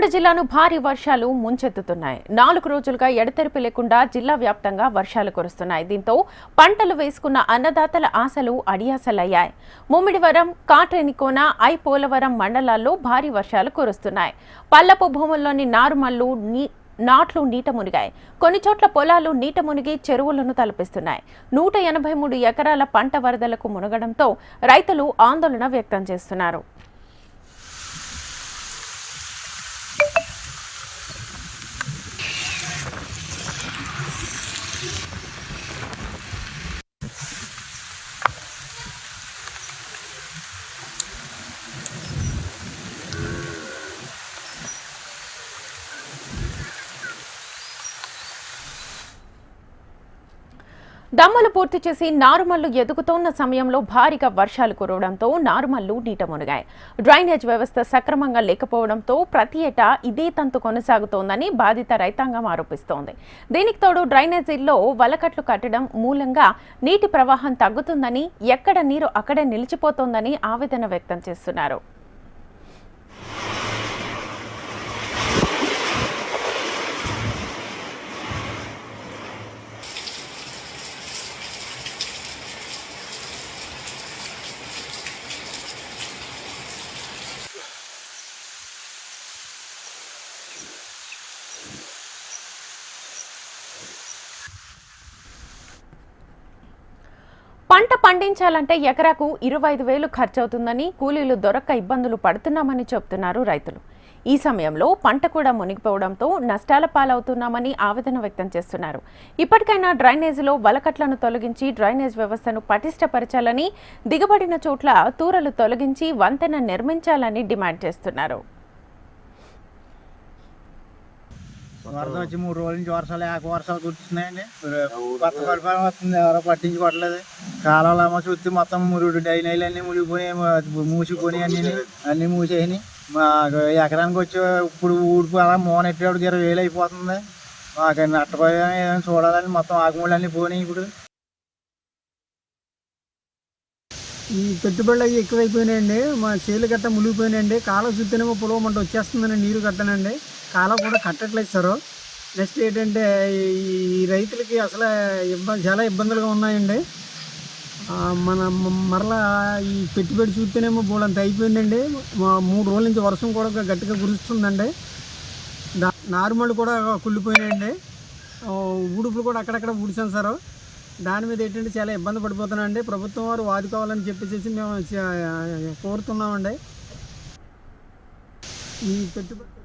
కాకినాడ జిల్లాను భారీ వర్షాలు ముంచెత్తుతున్నాయి. నాలుగు రోజులుగా ఎడతెరిపి లేకుండా జిల్లా వ్యాప్తంగా వర్షాలు కురుస్తున్నాయి. దీంతో పంటలు వేసుకున్న అన్నదాతల ఆశలు అడియాసలయ్యాయి. ముమ్మిడివరం కాట్రేనికోన ఐ పోలవరం మండలాల్లో భారీ వర్షాలు కురుస్తున్నాయి. పల్లపు భూముల్లోని నారుమల్లు నీ నాట్లు నీట మునిగాయి. కొన్ని చోట్ల పొలాలు నీట మునిగి చెరువులను తలపిస్తున్నాయి. నూట ఎనభై మూడు ఎకరాల పంట వరదలకు మునగడంతో రైతులు ఆందోళన వ్యక్తం చేస్తున్నారు. దమ్మలు పూర్తి చేసి నారుమల్లు ఎదుగుతోన్న సమయంలో భారీగా వర్షాలు కురవడంతో నారుమల్లు నీట మునిగాయి. డ్రైనేజ్ వ్యవస్థ సక్రమంగా లేకపోవడంతో ప్రతి ఏటా ఇదే తంతు కొనసాగుతోందని బాధిత రైతాంగం ఆరోపిస్తోంది. దీనికి తోడు డ్రైనేజీల్లో వలకట్లు కట్టడం మూలంగా నీటి ప్రవాహం తగ్గుతుందని ఎక్కడ నీరు అక్కడే నిలిచిపోతోందని ఆవేదన వ్యక్తం చేస్తున్నారు. పంట పండించాలంటే ఎకరాకు ఇరవై ఐదు వేలు ఖర్చవుతుందని కూలీలు దొరక్క ఇబ్బందులు పడుతున్నామని చెబుతున్నారు రైతులు. ఈ సమయంలో పంట కూడా మునిగిపోవడంతో నష్టాల పాలవుతున్నామని ఆవేదన వ్యక్తం చేస్తున్నారు. ఇప్పటికైనా డ్రైనేజీలో వలకట్లను తొలగించి డ్రైనేజ్ వ్యవస్థను పటిష్టపరచాలని దిగబడిన చోట్ల తూరలు తొలగించి వంతెన నిర్మించాలని డిమాండ్ చేస్తున్నారు. వరద వచ్చి మూడు రోజుల నుంచి వర్షాలు ఏక వర్షాలు కురుస్తున్నాయండి. కొత్త పరిపాలన వస్తుంది ఎవరో పట్టించుకోవట్లేదు. కాలంలో ఏమో చూస్తే మొత్తం మురుడు డైనైలు అన్నీ మునిగిపోయి మూసిపోయి అన్ని అన్నీ మూసేసి మాకు ఎకరానికి వచ్చి ఇప్పుడు ఊడిపో అలా మోనెట్టేవాడికి ఇరవై వేలు అయిపోతుంది. మాకు నట్టపోయా ఏదైనా చూడాలని మొత్తం ఆకుమూలు అన్నీ పోయినాయి ఇప్పుడు. ఈ పెట్టుబడులు అవి ఎక్కువైపోయినాయండి. మా చేలు గట్ట మునిగిపోయినాయండి. చూస్తేనేమో పొలం మంట వచ్చేస్తుందని నీరు కట్టనండి. కాలం కూడా కట్టట్లేదు సార్. నెక్స్ట్ ఏంటంటే ఈ రైతులకి అసలు ఇబ్బంది చాలా ఇబ్బందులుగా ఉన్నాయండి. మన మరలా ఈ పెట్టుబడి చూస్తేనేమో బోలంత అయిపోయిందండి. మా మూడు రోజుల నుంచి వర్షం కూడా గట్టిగా కురుస్తుందండి. దా కూడా కుళ్ళిపోయినాయండి. ఆ, ఊడుపులు కూడా అక్కడక్కడ ఊడిచాను సార్. దాని మీద ఏంటంటే చాలా ఇబ్బంది పడిపోతున్నామండి ప్రభుత్వం వారు వాదుకోవాలని చెప్పేసి మేము చ- కోరుతున్నామండి. ఈ పెట్టుబడి